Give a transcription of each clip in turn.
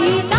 vida.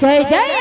जय जय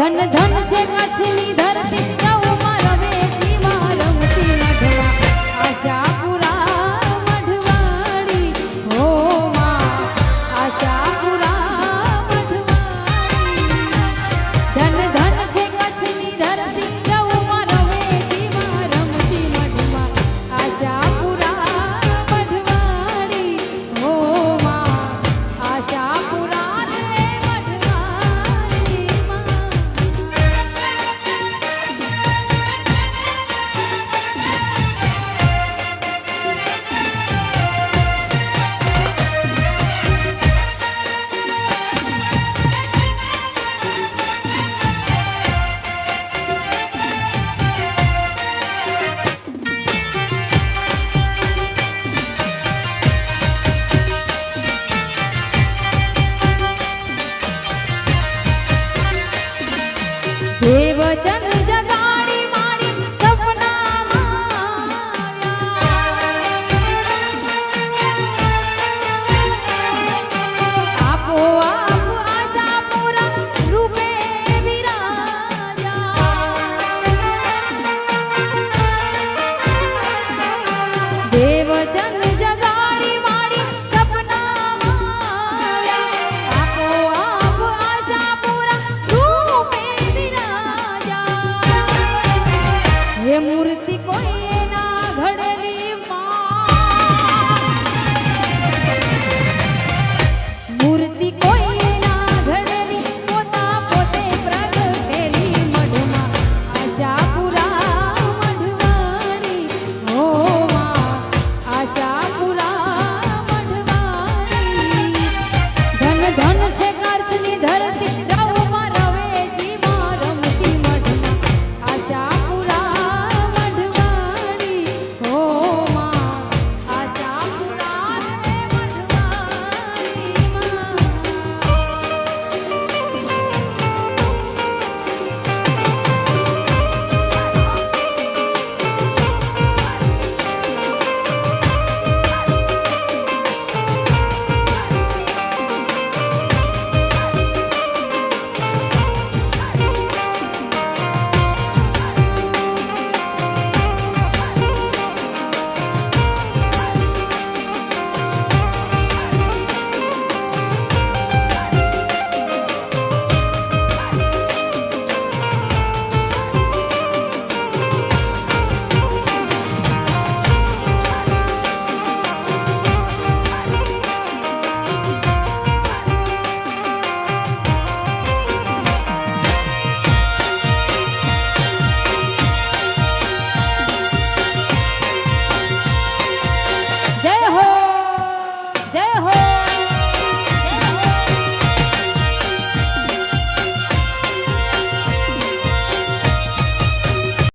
ધન ધન છે કચ્છની ધરતી જવું મારો વેચી મારો મતી મઢવા આશા